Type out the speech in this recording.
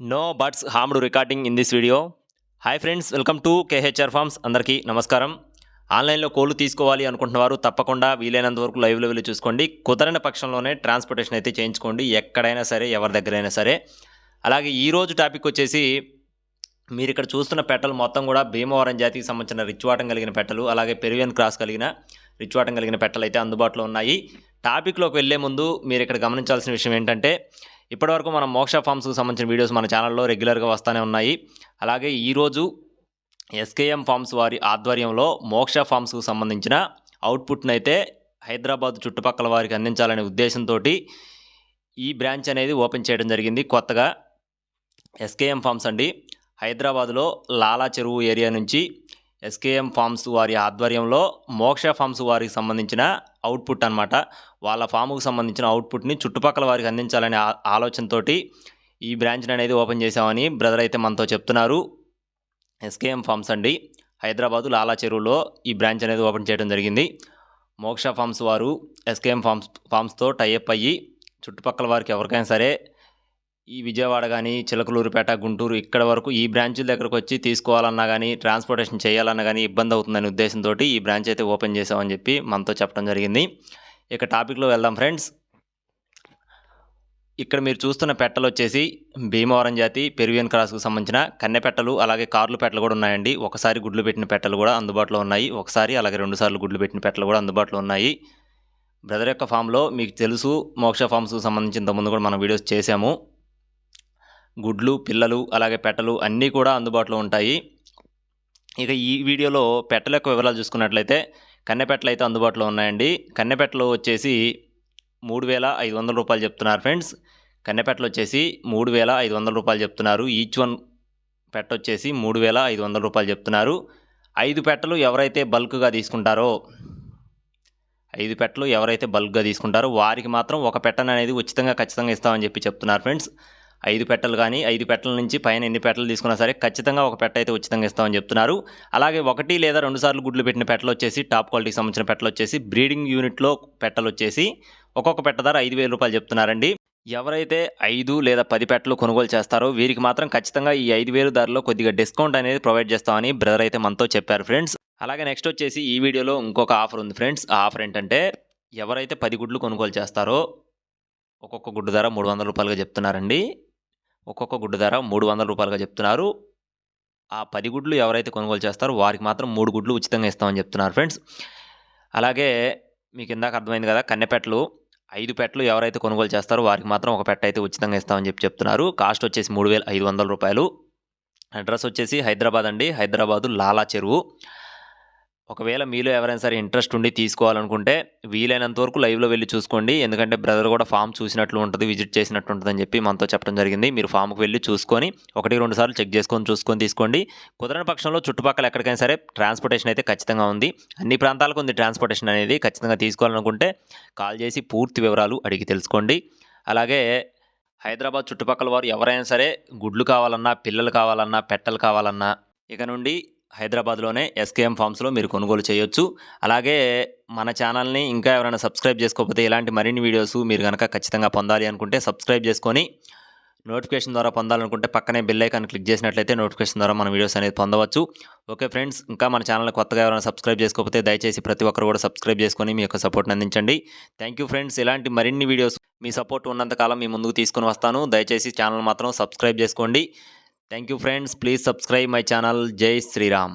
No butts harmed recording in this video hi friends welcome to KHR farms అందరికీ నమస్కారం. ఆన్లైన్లో కోళ్ళు తీసుకోవాలి అనుకుంటున్న వారు తప్పకుండా వీలైనంత వరకు లైవ్లో వెళ్ళి చూసుకోండి. కుదరని పక్షంలోనే ట్రాన్స్పోర్టేషన్ అయితే చేయించుకోండి. ఎక్కడైనా సరే ఎవరి దగ్గరైనా సరే. అలాగే ఈరోజు టాపిక్ వచ్చేసి మీరు ఇక్కడ చూస్తున్న పెట్టలు మొత్తం కూడా భీమవరం జాతికి సంబంధించిన రిచ్ వాటం కలిగిన పెట్టలు అలాగే పెరువియన్ క్రాస్ కలిగిన రిచ్ వాటం కలిగిన పెట్టలు అయితే అందుబాటులో ఉన్నాయి. టాపిక్లోకి వెళ్ళే ముందు మీరు ఇక్కడ గమనించాల్సిన విషయం ఏంటంటే ఇప్పటివరకు మనం మోక్ష ఫార్మ్స్కి సంబంధించిన వీడియోస్ మన ఛానల్లో రెగ్యులర్గా వస్తూనే ఉన్నాయి. అలాగే ఈరోజు ఎస్కేఎం ఫార్మ్స్ వారి ఆధ్వర్యంలో మోక్ష ఫార్మ్స్కు సంబంధించిన అవుట్పుట్ను అయితే హైదరాబాద్ చుట్టుపక్కల వారికి అందించాలనే ఉద్దేశంతో ఈ బ్రాంచ్ అనేది ఓపెన్ చేయడం జరిగింది. కొత్తగా ఎస్కేఎం ఫార్మ్స్ అండి. హైదరాబాద్లో లాలా చెరువు ఏరియా నుంచి ఎస్కేఎం ఫార్మ్స్ వారి ఆధ్వర్యంలో మోక్ష ఫార్మ్స్ వారికి సంబంధించిన అవుట్పుట్ అనమాట వాళ్ళ ఫామ్కు సంబంధించిన అవుట్పుట్ని చుట్టుపక్కల వారికి అందించాలనే ఆలోచనతో ఆలోచనతోటి ఈ బ్రాంచ్ని అనేది ఓపెన్ చేశామని బ్రదర్ అయితే మనతో చెప్తున్నారు. ఎస్కేఎం ఫార్మ్స్ అండి. హైదరాబాదు లాలా చెరువులో ఈ బ్రాంచ్ అనేది ఓపెన్ చేయడం జరిగింది. మోక్ష ఫార్మ్స్ వారు ఎస్కేఎం ఫార్మ్స్ ఫార్మ్స్తో టైఅప్ అయ్యి చుట్టుపక్కల వారికి ఎవరికైనా సరే ఈ విజయవాడ కానీ చిలకలూరుపేట గుంటూరు ఇక్కడ వరకు ఈ బ్రాంచుల దగ్గరకు వచ్చి తీసుకోవాలన్నా కానీ ట్రాన్స్పోర్టేషన్ చేయాలన్నా కానీ ఇబ్బంది అవుతుందనే ఉద్దేశంతో ఈ బ్రాంచ్ అయితే ఓపెన్ చేసామని చెప్పి మనతో చెప్పడం జరిగింది. ఇక టాపిక్లో వెళ్దాం ఫ్రెండ్స్. ఇక్కడ మీరు చూస్తున్న పెట్టలు వచ్చేసి భీమవరం జాతి పెరువియన్ క్రాస్కు సంబంధించిన కన్నె పెట్టలు అలాగే కార్లు పెట్టలు కూడా ఉన్నాయండి. ఒకసారి గుడ్లు పెట్టిన పెట్టలు కూడా అందుబాటులో ఉన్నాయి. ఒకసారి అలాగే రెండు సార్లు గుడ్లు పెట్టిన పెట్టలు కూడా అందుబాటులో ఉన్నాయి. బ్రదర్ యొక్క ఫామ్లో మీకు తెలుసు మోక్ష ఫామ్స్కు సంబంధించి ఇంతకుముందు కూడా మనం వీడియోస్ చేసాము గుడ్లు పిల్లలు అలాగే పెట్టలు అన్నీ కూడా అందుబాటులో ఉంటాయి. ఇక ఈ వీడియోలో పెట్టల యొక్క వివరాలు చూసుకున్నట్లయితే కన్నెపెట్టలు అయితే అందుబాటులో ఉన్నాయండి. కన్నెపెట్టలు వచ్చేసి మూడు వేల ఐదు వందల రూపాయలు చెప్తున్నారు ఫ్రెండ్స్. కన్నెపెట్టలు వచ్చేసి మూడు వేల ఐదు వందల రూపాయలు చెప్తున్నారు. ఈచ్ వన్ పెట్ట వచ్చేసి మూడు వేల ఐదు వందల రూపాయలు చెప్తున్నారు. ఐదు పెట్టలు ఎవరైతే బల్క్గా తీసుకుంటారో ఐదు పెట్టలు ఎవరైతే బల్క్గా తీసుకుంటారో వారికి మాత్రం ఒక పెట్టను అనేది ఉచితంగా ఖచ్చితంగా ఇస్తామని చెప్పి చెప్తున్నారు ఫ్రెండ్స్. ఐదు పెట్టలు కానీ ఐదు పెట్టల నుంచి పైన ఎన్ని పెట్టలు తీసుకున్నా సరే ఖచ్చితంగా ఒక పెట్ట అయితే ఉచితంగా ఇస్తామని చెప్తున్నారు. అలాగే ఒకటి లేదా రెండు సార్లు గుడ్లు పెట్టిన పెట్టలు వచ్చేసి టాప్ క్వాలిటీకి సంబంధించిన పెట్టలు వచ్చేసి బ్రీడింగ్ యూనిట్లో పెట్టలు వచ్చేసి ఒక్కొక్క పెట్ట ధర ఐదు వేల రూపాయలు చెప్తున్నారండి. ఎవరైతే ఐదు లేదా పది పెట్టలు కొనుగోలు చేస్తారో వీరికి మాత్రం ఖచ్చితంగా ఈ ఐదు వేలు ధరలో కొద్దిగా డిస్కౌంట్ అనేది ప్రొవైడ్ చేస్తామని బ్రదర్ అయితే మనతో చెప్పారు ఫ్రెండ్స్. అలాగే నెక్స్ట్ వచ్చేసి ఈ వీడియోలో ఇంకొక ఆఫర్ ఉంది ఫ్రెండ్స్. ఆ ఆఫర్ ఏంటంటే ఎవరైతే పది గుడ్లు కొనుగోలు చేస్తారో ఒక్కొక్క గుడ్డు ధర మూడు వందల రూపాయలుగా చెప్తున్నారండి. ఒక్కొక్క గుడ్డు ధర మూడు వందల రూపాయలుగా చెప్తున్నారు. ఆ పది గుడ్లు ఎవరైతే కొనుగోలు చేస్తారో వారికి మాత్రం మూడు గుడ్లు ఉచితంగా ఇస్తామని చెప్తున్నారు ఫ్రెండ్స్. అలాగే మీకు ఇందాక అర్థమైంది కదా కన్నెపెట్టలు ఐదు పెట్టలు ఎవరైతే కొనుగోలు చేస్తారో వారికి మాత్రం ఒక పెట్ట అయితే ఉచితంగా ఇస్తామని చెప్పి చెప్తున్నారు. కాస్ట్ వచ్చేసి మూడు వేల ఐదు వందల రూపాయలు. అడ్రస్ వచ్చేసి హైదరాబాద్ అండి. హైదరాబాదు లాలా చెరువు. ఒకవేళ మీలో ఎవరైనా సరే ఇంట్రెస్ట్ ఉండి తీసుకోవాలనుకుంటే వీలైనంత వరకు లైవ్లో వెళ్ళి చూసుకోండి. ఎందుకంటే బ్రదర్ కూడా ఫామ్ చూసినట్లు ఉంటుంది విజిట్ చేసినట్టు ఉంటుంది అని చెప్పి మనతో చెప్పడం జరిగింది. మీరు ఫామ్కి వెళ్ళి చూసుకొని ఒకటి రెండు సార్లు చెక్ చేసుకొని చూసుకొని తీసుకోండి. కుదరని పక్షంలో చుట్టుపక్కల ఎక్కడికైనా సరే ట్రాన్స్పోర్టేషన్ అయితే ఖచ్చితంగా ఉంది. అన్ని ప్రాంతాలకు ఉంది ట్రాన్స్పోర్టేషన్ అనేది. ఖచ్చితంగా తీసుకోవాలనుకుంటే కాల్ చేసి పూర్తి వివరాలు అడిగి తెలుసుకోండి. అలాగే హైదరాబాద్ చుట్టుపక్కల వారు ఎవరైనా సరే గుడ్లు కావాలన్నా పిల్లలు కావాలన్నా పెట్టలు కావాలన్నా ఇక నుండి హైదరాబాద్లోనే ఎస్కేఎం ఫామ్స్లో మీరు కొనుగోలు చేయొచ్చు. అలాగే మన ఛానల్ని ఇంకా ఎవరైనా సబ్స్క్రైబ్ చేసుకోకపోతే ఇలాంటి మరిన్ని వీడియోస్ మీరు కనుక ఖచ్చితంగా పొందాలి అనుకుంటే సబ్స్క్రైబ్ చేసుకొని నోటిఫికేషన్ ద్వారా పొందాలనుకుంటే పక్కనే బెల్ ఐకాన్ క్లిక్ చేసినట్లయితే నోటిఫికేషన్ ద్వారా మన వీడియోస్ అనేది పొందవచ్చు. ఓకే ఫ్రెండ్స్ ఇంకా మన ఛానల్ కొత్తగా ఎవరైనా సబ్స్క్రైబ్ చేసుకోకపోతే దయచేసి ప్రతి ఒక్కరు కూడా సబ్స్క్రైబ్ చేసుకొని మీ యొక్క సపోర్ట్ని అందించండి. Thank you friends. ఇలాంటి మరిన్ని వీడియోస్ మీ సపోర్ట్ ఉన్నంతకాలం మీ ముందుకు తీసుకొని వస్తాను. దయచేసి ఛానల్ మాత్రం సబ్స్క్రైబ్ చేసుకోండి. Thank you friends please subscribe my channel Jai Shriram